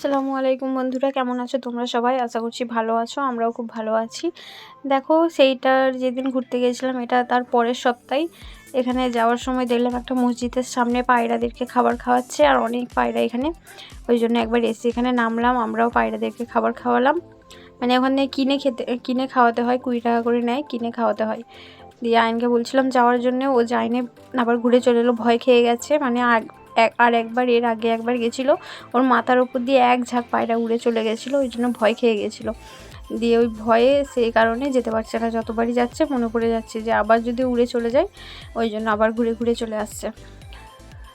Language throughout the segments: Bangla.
আসসালামু আলাইকুম বন্ধুরা, কেমন আছো তোমরা সবাই? আশা করছি ভালো আছো, আমরাও খুব ভালো আছি। দেখো, সেইটার যেদিন ঘুরতে গিয়েছিলাম, এটা তার পরের সপ্তাহে। এখানে যাওয়ার সময় দেখলাম একটা মসজিদের সামনে পায়রাদেরকে খাবার খাওয়াচ্ছে, আর অনেক পায়রা এখানে। ওই জন্য একবার এসে এখানে নামলাম, আমরাও পায়রাদেরকে খাবার খাওয়ালাম। মানে ওখানে কিনে খেতে, কিনে খাওয়াতে হয়, কুড়ি টাকা করে নেয়, কিনে খাওয়াতে হয়। দিয়ে আইনকে বলছিলাম যাওয়ার জন্য, ও যায়নি, আবার ঘুরে চলে এলো, ভয় খেয়ে গেছে। মানে আর একবার এর আগে একবার গেছিল, ওর মাথার উপর দিয়ে এক ঝাঁক পায়রা উড়ে চলে গেছিল, ওই জন্য ভয় খেয়ে গেছিল। দিয়ে ওই ভয়ে সেই কারণে যেতে পারছে না, যতবারই যাচ্ছে মনে পড়ে যাচ্ছে যে আবার যদি উড়ে চলে যায়, ওই জন্য আবার ঘুরে ঘুরে চলে আসছে।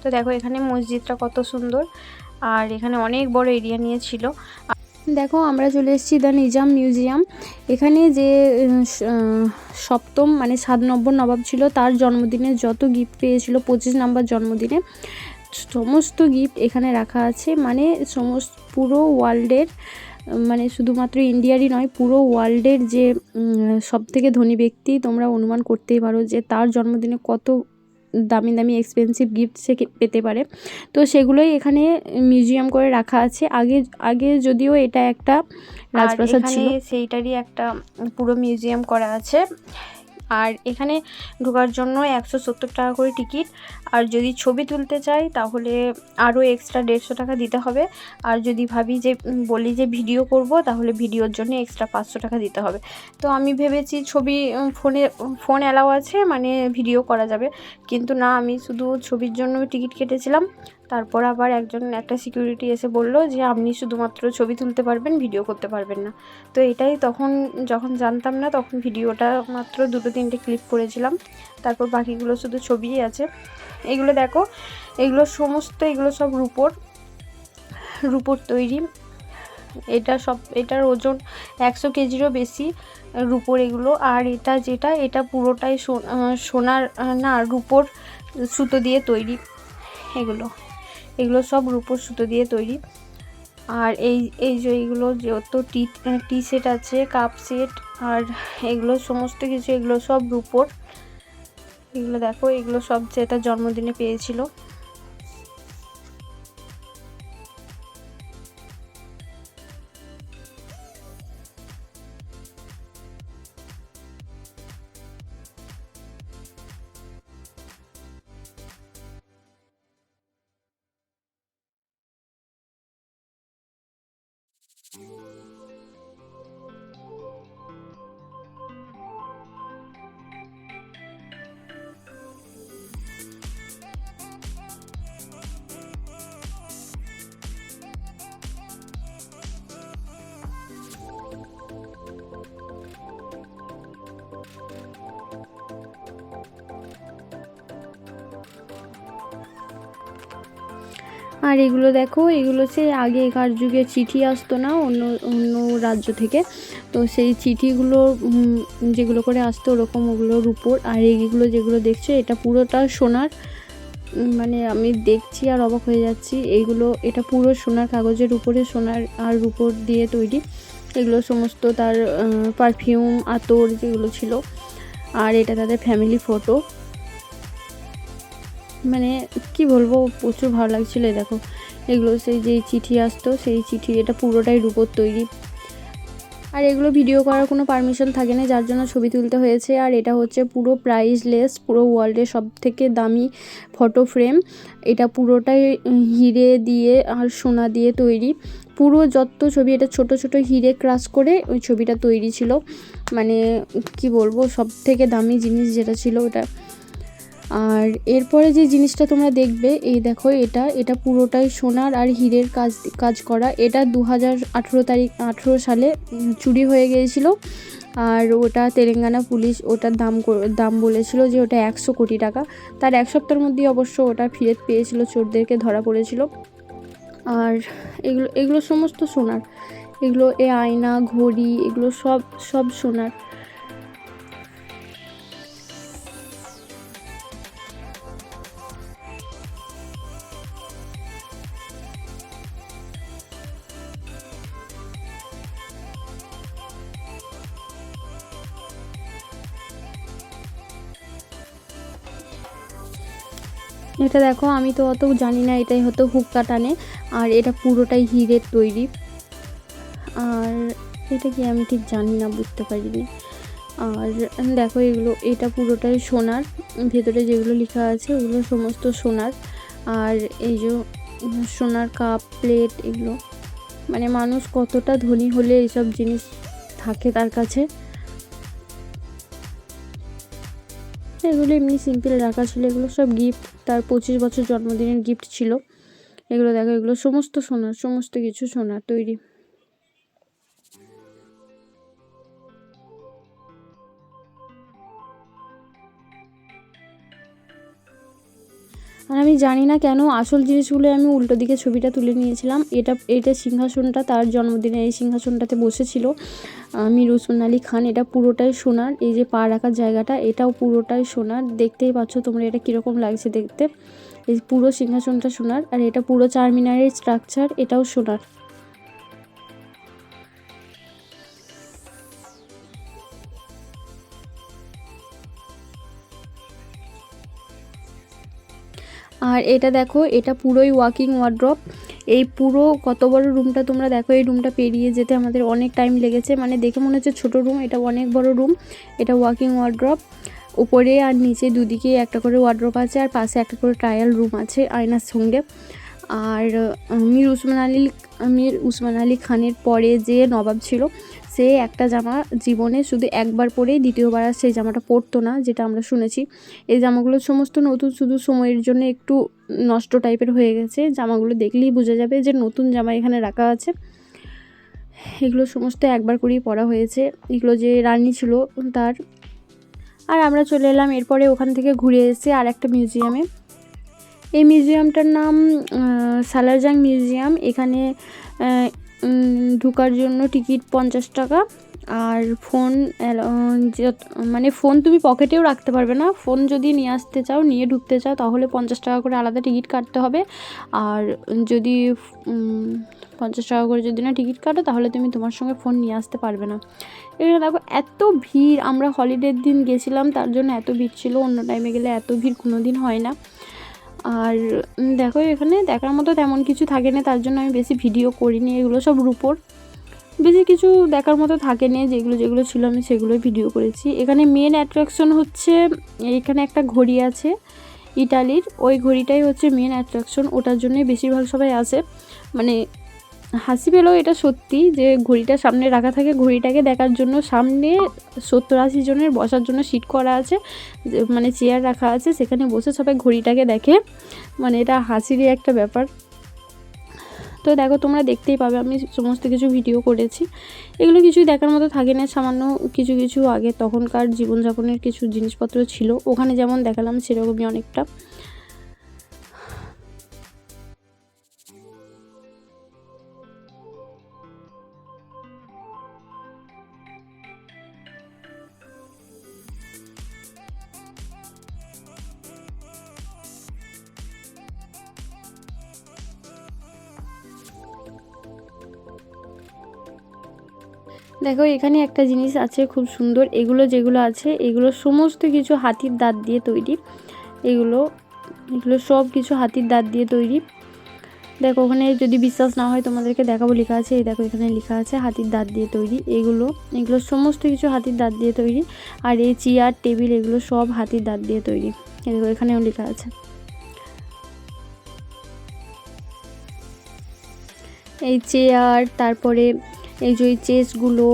তো দেখো এখানে মসজিদটা কত সুন্দর, আর এখানে অনেক বড় এরিয়া নিয়েছিল দেখো আমরা চলে এসেছি দ্য নিজাম মিউজিয়াম। এখানে যে সপ্তম মানে সাত নম্বর নবাব ছিল, তার জন্মদিনে যত গিফট পেয়েছিল, পঁচিশ নম্বর জন্মদিনে। সমস্ত গিফট এখানে রাখা আছে। মানে সমস্ত পুরো ওয়ার্ল্ডের মানে শুধুমাত্র ইন্ডিয়ারই নয় পুরো ওয়ার্ল্ডের যে সব থেকে ধনী ব্যক্তি তোমরা অনুমান করতেই পারো যে তার জন্মদিনে কত দামি দামি এক্সপেন্সিভ গিফট সে পেতে পারে। তো সেগুলোই এখানে মিউজিয়াম করে রাখা আছে। আগে আগে যদিও এটা একটা রাজপ্রাসাদ ছিল। সেইটারই একটা পুরো মিউজিয়াম করা আছে। আর এখানে ঢোকার জন্য একশো সত্তর টাকা করে টিকিট। আর যদি ছবি তুলতে চাই, তাহলে আরও এক্সট্রা দেড়শো টাকা দিতে হবে। আর যদি ভাবি যে বলি যে ভিডিও করব, তাহলে ভিডিওর জন্য এক্সট্রা পাঁচশো টাকা দিতে হবে। তো আমি ভেবেছি ছবি ফোনে, ফোন অ্যালাও আছে মানে ভিডিও করা যাবে। কিন্তু না, আমি শুধু ছবির জন্য টিকিট কেটেছিলাম। তারপর আবার একজন একটা সিকিউরিটি এসে বলল যে, আপনি শুধুমাত্র ছবি তুলতে পারবেন ভিডিও করতে পারবেন না। তো এটাই তখন যখন জানতাম না, তখন ভিডিওটা মাত্র দুটো তিনটে ক্লিপ করেছিলাম। তারপর বাকিগুলো শুধু ছবিই আছে। এগুলো দেখো, এগুলো সমস্ত, এগুলো সব রুপোর রুপোর তৈরি। এটা সব, এটার ওজন একশো কেজিরও বেশি রুপোর এগুলো। আর এটা যেটা, এটা পুরোটাই সোনার না, রুপোর সুতো দিয়ে তৈরি এগুলো। এগুলো সব রূপোর সুতো দিয়ে তৈরি। আর এই এই যে এইগুলো যত টি টি সেট আছে, কাপ সেট, আর এগুলো সমস্ত কিছু এগুলো সব রূপোর। এগুলো দেখো, এগুলো সব যেটা জন্মদিনে পেয়েছিল। আর এগুলো দেখো, এগুলো সে আগেকার যুগে চিঠি আসতো না, অন্য অন্য রাজ্য থেকে। তো সেই চিঠিগুলো যেগুলো করে আসতো ওরকম ওগুলোর উপর। আর এইগুলো যেগুলো দেখছ, এটা পুরোটা সোনার মানে আমি দেখছি আর অবাক হয়ে যাচ্ছি। এইগুলো এটা পুরো সোনার কাগজের উপরে, সোনার আর উপর দিয়ে তৈরি। এগুলো সমস্ত তার পারফিউম আতর যেগুলো ছিল। আর এটা তাদের ফ্যামিলি ফটো মানে কি বলব, প্রচুর ভালো লাগছিল দেখো। এগুলো সেই যেই চিঠি আসতো, সেই চিঠি এটা পুরোটাই রূপোর তৈরি। আর এগুলো ভিডিও করার কোনো পারমিশন থাকে না, যার জন্য ছবি তুলতে হয়েছে। আর এটা হচ্ছে পুরো প্রাইসলেস পুরো ওয়ার্ল্ডের সব থেকে দামি ফটো ফ্রেম এটা পুরোটাই হিরে দিয়ে আর সোনা দিয়ে তৈরি। পুরো যত ছবি, এটা ছোট ছোট হিরে ক্রাশ করে ওই ছবিটা তৈরি ছিল। মানে কি বলব সব থেকে দামি জিনিস যেটা ছিল ওটা। আর এরপরে যে জিনিসটা তোমরা দেখবে, এই দেখো এটা এটা পুরোটাই সোনার আর হীরের কাজ কাজ করা। এটা দু হাজার আঠেরো তারিখ, আঠেরো সালে চুরি হয়ে গিয়েছিল। আর ওটা তেলেঙ্গানা পুলিশ ওটার দাম দাম বলেছিল যে ওটা একশো কোটি টাকা। তার এক সপ্তাহের মধ্যেই অবশ্য ওটা ফিরে পেয়েছিল, চোরদেরকে ধরা পড়েছিল। আর এগুলো এগুলো সমস্ত সোনার। এগুলো এ আয়না, ঘড়ি, এগুলো সব সব সোনার। এটা দেখো, আমি তো অত জানি না, এটাই হতো হুক্কা টানে। আর এটা পুরোটাই হিরের তৈরি। আর এটা কি আমি ঠিক জানি না, বুঝতে পারিনি। আর দেখো, এগুলো, এটা পুরোটাই সোনার। ভেতরে যেগুলো লেখা আছে, ওগুলো সমস্ত সোনার। আর এই যে সোনার কাপ, প্লেট, এগুলো। মানে মানুষ কতটা ধনী হলে এইসব জিনিস থাকে তার কাছে। এগুলো এমনি সিম্পল রাখা ছিল, এগুলো সব গিফট তার পঁচিশ বছর জন্মদিনের গিফট ছিল। এগুলো দেখো, এগুলো সমস্ত সোনার, সমস্ত কিছু সোনার তৈরি। আর আমি জানি না কেন আসল জিনিসগুলো আমি উল্টো দিকে ছবিটা তুলে নিয়েছিলাম। এটা এটা সিংহাসনটা তার জন্মদিনে এই সিংহাসনটাতে বসেছিল। মির আলী খান, এটা পুরোটাই সোনার। এই যে পা রাখার জায়গাটা, এটাও পুরোটাই সোনার। দেখতেই পাচ্ছ তোমরা এটা কীরকম লাগছে দেখতে। এই পুরো সিংহাসনটা সোনার আর এটা পুরো চারমিনারের স্ট্রাকচার এটাও সোনার। আর এটা দেখো, এটা পুরোই ওয়াকিং ওয়ার্ড্রপ এই পুরো কত বড় রুমটা তোমরা দেখো, এই রুমটা পেরিয়ে যেতে আমাদের অনেক টাইম লেগেছে। মানে দেখে মনে হচ্ছে ছোটো রুম এটা অনেক বড় রুম এটা ওয়াকিং ওয়ার্ড্রপ উপরে আর নিচে দুদিকে একটা করে ওয়ার্ড্রপ আছে, আর পাশে একটা করে ট্রায়াল রুম আছে আয়নার সঙ্গে। আর মীর উসমান আলী মীর উসমান আলী খানের পরে যে নবাব ছিল সে একটা জামা জীবনে শুধু একবার পরেই দ্বিতীয়বার আর সেই জামাটা পরতো না, যেটা আমরা শুনেছি। এই জামাগুলো সমস্ত নতুন, শুধু সময়ের জন্য একটু নষ্ট টাইপের হয়ে গেছে। জামাগুলো দেখলেই বোঝা যাবে যে নতুন জামা এখানে রাখা আছে। এগুলো সমস্ত একবার করেই পরা হয়েছে। এগুলো যে রানী ছিল তার। আর আমরা চলে এলাম এরপরে ওখান থেকে ঘুরে এসে আর একটা মিউজিয়ামে। এই মিউজিয়ামটার নাম সালারজাং মিউজিয়াম। এখানে ঢুকার জন্য টিকিট পঞ্চাশ টাকা। আর ফোন মানে ফোন তুমি পকেটেও রাখতে পারবে না। ফোন যদি নিয়ে আসতে চাও, নিয়ে ঢুকতে চাও, তাহলে পঞ্চাশ টাকা করে আলাদা টিকিট কাটতে হবে। আর যদি পঞ্চাশ টাকা করে যদি না টিকিট কাটো, তাহলে তুমি তোমার সঙ্গে ফোন নিয়ে আসতে পারবে না। এখানে দেখো, এত ভিড়। আমরা হলিডের দিন গেছিলাম, তার জন্য এত ভিড় ছিল। অন্য টাইমে গেলে এত ভিড় কোনো দিন হয় না। আর দেখো এখানে দেখার মতো তেমন কিছু থাকে না, তার জন্য আমি বেশি ভিডিও করিনি, এগুলো সব রুপোর। বেশি কিছু দেখার মতো থাকে না, যেগুলো যেগুলো ছিল আমি সেগুলোই ভিডিও করেছি। এখানে মেন অ্যাট্রাকশন হচ্ছে, এখানে একটা ঘড়ি আছে, ইটালির। ওই ঘড়িটাই হচ্ছে মেন অ্যাট্রাকশন ওটার জন্যই বেশিরভাগ সবাই আসে। মানে হাসি পেলেও এটা সত্যি যে ঘড়িটা সামনে রাখা থাকে, ঘড়িটাকে দেখার জন্য সামনে সত্তর আশি জনের বসার জন্য সিট করা আছে মানে চেয়ার রাখা আছে, সেখানে বসে সবাই ঘড়িটাকে দেখে। মানে এটা হাসিরই একটা ব্যাপার। তো দেখো, তোমরা দেখতেই পাবে, আমি সমস্ত কিছু ভিডিও করেছি। এগুলো কিছুই দেখার মতো থাকে না, সামান্য কিছু কিছু আগে তখনকার জীবনযাপনের কিছু জিনিসপত্র ছিল। ওখানে যেমন দেখালাম, সেরকমই অনেকটা। দেখো, এখানে একটা জিনিস আছে খুব সুন্দর। এগুলো যেগুলো আছে, এগুলো সমস্ত কিছু হাতির দাঁত দিয়ে তৈরি। এগুলো এগুলো সব কিছু হাতির দাঁত দিয়ে তৈরি। দেখো, ওখানে যদি বিশ্বাস না হয়, তোমাদেরকে দেখাবো, লেখা আছে। এই দেখো, এখানে লেখা আছে, হাতির দাঁত দিয়ে তৈরি। এগুলো এগুলো সমস্ত কিছু হাতির দাঁত দিয়ে তৈরি। আর এই চেয়ার, টেবিল, এগুলো সব হাতির দাঁত দিয়ে তৈরি। দেখো, এখানেও লেখা আছে। এই চেয়ার, তারপরে এই যে চেসগুলো,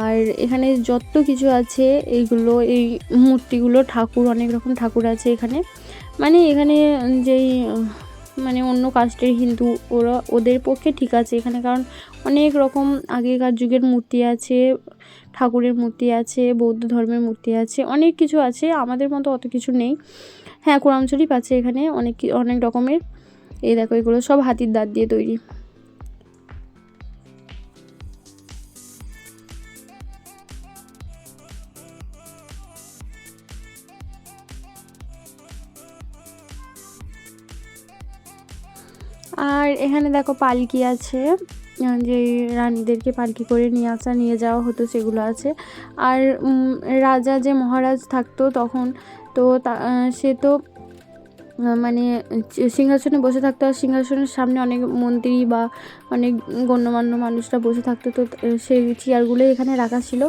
আর এখানে যত কিছু আছে এইগুলো, এই মূর্তিগুলো ঠাকুর, অনেক রকম ঠাকুর আছে এখানে। মানে এখানে যেই মানে অন্য কাস্টের হিন্দু, ওরা, ওদের পক্ষে ঠিক আছে এখানে, কারণ অনেক রকম আগেকার যুগের মূর্তি আছে, ঠাকুরের মূর্তি আছে, বৌদ্ধ ধর্মের মূর্তি আছে, অনেক কিছু আছে, আমাদের মতো অত কিছু নেই। হ্যাঁ কোরআন শরীফ আছে এখানে, অনেক অনেক রকমের। এই দেখো, এগুলো সব হাতির দাঁত দিয়ে তৈরি। এখানে দেখো পালকি আছে যে রানীদেরকে পালকি করে নিয়ে আসা, নিয়ে যাওয়া হতো, সেগুলো আছে। আর রাজা যে মহারাজ থাকতো তখন, তো সে তো মানে সিংহাসনে বসে থাকতো। আর সিংহাসনের সামনে অনেক মন্ত্রী বা অনেক গণ্যমান্য মানুষরা বসে থাকতো। তো সেই চেয়ারগুলো এখানে রাখা ছিল।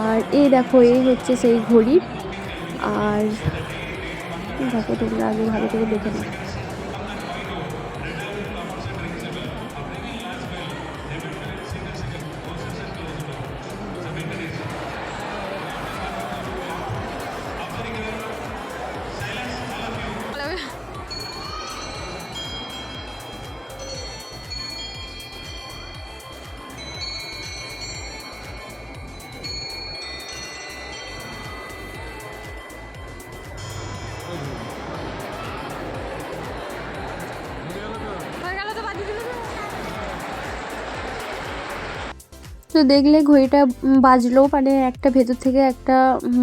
আর এই দেখো, এই হচ্ছে সেই ঘড়ি। আর, দেখো তোমরা আগে ভালো করে দেখে নাও। তো দেখলে ঘড়িটা বাজলো। মানে একটা ভেতর থেকে একটা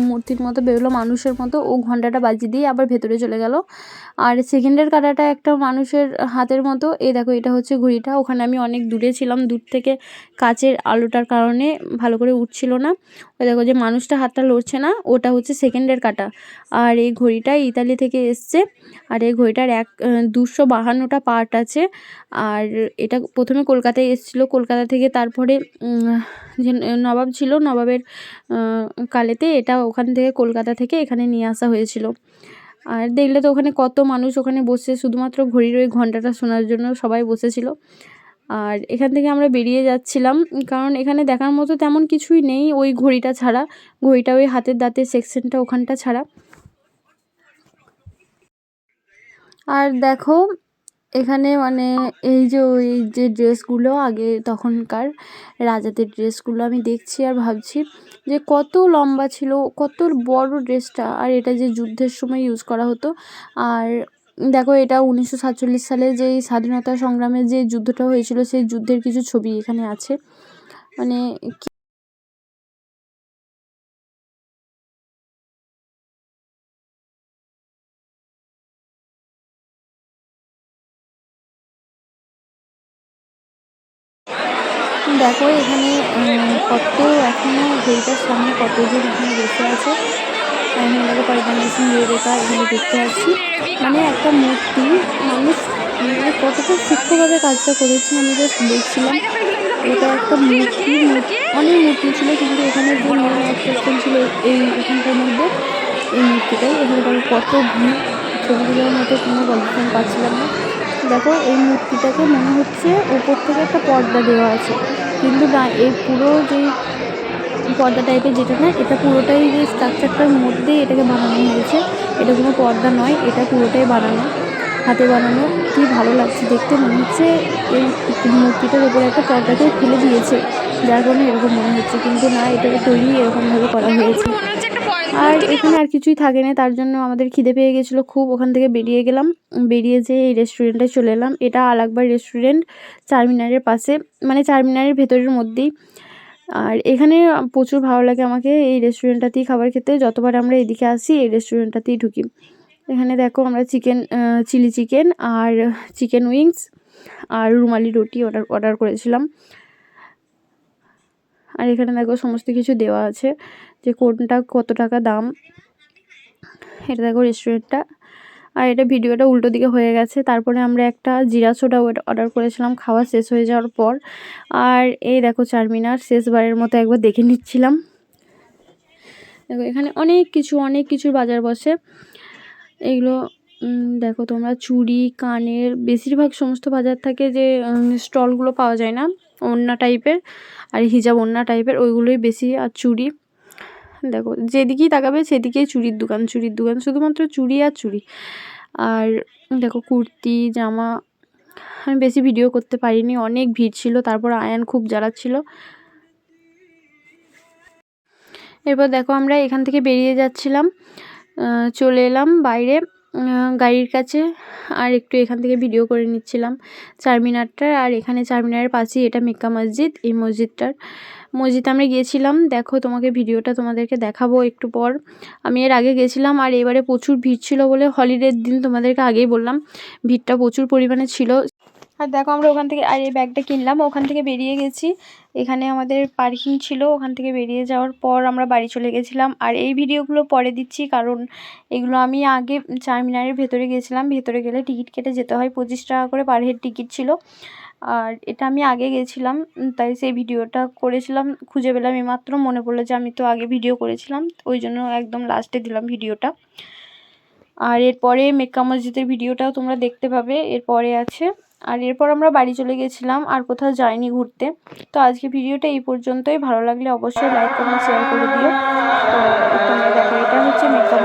মূর্তির মতো বেরোলো, মানুষের মতো। ও ঘন্টাটা বাজিয়ে দিয়ে আবার ভেতরে চলে গেল। আর সেকেন্ডের কাটাটা একটা মানুষের হাতের মতো। এই দেখো, এটা হচ্ছে ঘড়িটা। ওখানে আমি অনেক দূরে ছিলাম, দূর থেকে কাচের আলোটার কারণে ভালো করে উঠছিল না। ওই দেখো যে মানুষটা হাতটা লড়ছে না, ওটা হচ্ছে সেকেন্ডের কাটা। আর এই ঘড়িটা ইতালি থেকে এসছে। আর এই ঘড়িটার এক, দুশো বাহান্নটা পার্ট আছে। আর এটা প্রথমে কলকাতায় এসেছিল। কলকাতা থেকে তারপরে যে নবাব ছিল, নবাবের কালেতে এটা ওখান থেকে কলকাতা থেকে এখানে নিয়ে আসা হয়েছিল। আর দেখলে তো ওখানে কত মানুষ ওখানে বসে, শুধুমাত্র ঘড়ির ওই ঘন্টাটা শোনার জন্য সবাই বসেছিল। আর এখান থেকে আমরা বেরিয়ে যাচ্ছিলাম, কারণ এখানে দেখার মতো তেমন কিছুই নেই ওই ঘড়িটা ছাড়া, ঘড়িটা ওই হাতের দাঁতের সেকশনটা ওখানটা ছাড়া। আর দেখো, এখানে মানে এই যে ওই যে ড্রেসগুলো আগে তখনকার রাজাদের ড্রেসগুলো আমি দেখছি আর ভাবছি। যে কত লম্বা ছিল, কত বড় ড্রেসটা। আর এটা যে যুদ্ধের সময় ইউজ করা হতো। আর দেখো, এটা উনিশশো সাতচল্লিশ সালে যে স্বাধীনতা সংগ্রামে যে যুদ্ধটা হয়েছিল, সেই যুদ্ধের কিছু ছবি এখানে আছে। মানে দেখো এখানে কত এখনও ঘড়িটার সামনে কতজন এখানে বসে আছে। দেখো পরিবার মেশিন রেখা এখানে দেখতে পাচ্ছি মানে একটা মূর্তি, মানুষ মানে কতটা সূক্ষ্মভাবে কাজটা করেছি আমি জাস্ট দেখছিলাম। এটা একটা মূর্তি অনেক মূর্তি ছিল, কিন্তু এখানে যে মেন অ্যাট্রাকশন ছিল এই এখানকার মধ্যে, এই মূর্তিটাই। এখানে দেখো কত ভিড় ছবি তোলার মতো কোনো পজিশন পাচ্ছিলাম না। দেখো এই মূর্তিটাকে মনে হচ্ছে উপর থেকে একটা পর্দা দেওয়া আছে। কিন্তু না এই পুরো যে পর্দা টাইপের যেটা না, এটা পুরোটাই যে স্ট্রাকচারটার মধ্যেই এটাকে বানানো হয়েছে, এটা কোনো পর্দা নয়, এটা পুরোটাই বানানো, হাতে বানানো। কি ভালো লাগছে দেখতে, মনে হচ্ছে এই মূর্তিটার উপরে একটা পর্দাকে ফেলে দিয়েছে, যার কারণে এরকম মনে হচ্ছে। কিন্তু না, এটাকে তৈরি এরকমভাবে করা হয়েছে। আর এখানে আর কিছুই থাকে না তার জন্য আমাদের খিদে পেয়ে গেছিল, খুব ওখান থেকে বেরিয়ে গেলাম, বেরিয়ে যেয়ে এই রেস্টুরেন্টে চলে এলাম, এটা আলাকবার রেস্টুরেন্ট চারমিনারের পাশে মানে চারমিনারের ভেতরের মধ্যেই। আর এখানে প্রচুর ভালো লাগে আমাকে, এই রেস্টুরেন্টটাতেই খাবার খেতে, যতবার আমরা এদিকে আসি, এই রেস্টুরেন্টটাতেই ঢুকি। এখানে দেখো আমরা চিকেন চিলি চিকেন আর চিকেন উইংস আর রুমালি রুটি অর্ডার অর্ডার করেছিলাম। আর এখানে দেখো সমস্ত কিছু দেওয়া আছে যে কোনটা কত টাকা দাম। এটা দেখো রেস্টুরেন্টটা আর এটা ভিডিওটা উল্টো দিকে হয়ে গেছে। তারপরে আমরা একটা জিরা সোডা অর্ডার করেছিলাম। খাওয়া শেষ হয়ে যাওয়ার পর। আর এই দেখো চারমিনার শেষবারের মতো একবার দেখে নিচ্ছিলাম। দেখো এখানে অনেক কিছু অনেক কিছুর বাজার বসে। এইগুলো উম, দেখো তোমরা চুড়ি কানের বেশিরভাগ সমস্ত বাজার থাকে যে স্টলগুলো পাওয়া যায় না। ওড়না টাইপের আর হিজাব ওড়না টাইপের, ওইগুলোই বেশি। আর চুড়ি, দেখো, যেদিকেই তাকাবে সেদিকেই চুড়ির দোকান চুড়ির দোকান, শুধুমাত্র চুড়ি আর চুড়ি। আর দেখো, কুর্তি, জামা, আমি বেশি ভিডিও করতে পারিনি, অনেক ভিড় ছিল, তারপর আয়ান খুব জ্বালাচ্ছিল। এরপর দেখো, আমরা এখান থেকে বেরিয়ে যাচ্ছিলাম চলে এলাম বাইরে। গাড়ির কাছে আর একটু এখান থেকে ভিডিও করে নিচ্ছিলাম। চারমিনারটার আর এখানে চারমিনারের পাশেই এটা মেক্কা মসজিদ, এই মসজিদটার। মসজিদ আমরা গিয়েছিলাম, দেখো তোমাকে ভিডিওটা তোমাদেরকে দেখাবো একটু পর। আমি এর আগে গেছিলাম আর এবারে প্রচুর ভিড় ছিল বলে হলিডের দিন তোমাদেরকে আগেই বললাম। ভিড়টা প্রচুর পরিমাণে ছিল আর দেখো আমরা ওখান থেকে, আর এই ব্যাগটা কিনলাম। ওখান থেকে বেরিয়ে গেছি। এখানে আমাদের পার্কিং ছিল। ওখান থেকে বেরিয়ে যাওয়ার পর আমরা বাড়ি চলে গেছিলাম। আর এই ভিডিওগুলো পরে দিচ্ছি, কারণ এগুলো আমি আগে চারমিনারের ভেতরে গেছিলাম। ভেতরে গেলে টিকিট কেটে যেতে হয়। পঁচিশ টাকা করে পার হেড টিকিট ছিল। আর এটা আমি আগে গেছিলাম, তাই সেই ভিডিওটা করেছিলাম। খুঁজে পেলাম এইমাত্র। মনে পড়ল যে আমি তো আগে ভিডিও করেছিলাম। ওই জন্য একদম লাস্টে দিলাম ভিডিওটা। আর এরপরে মেক্কা মসজিদের ভিডিওটাও তোমরা দেখতে পাবে। এরপরে আছে আর এরপর আমরা বাড়ি চলে গেছিলাম আর কোথাও যাইনি ঘুরতে। তো আজকে ভিডিওটা এই পর্যন্তই। ভালো লাগলে অবশ্যই লাইক কমেন্ট শেয়ার করে দিও। তো, তোমরা দেখো, এটা হচ্ছে মেকআপ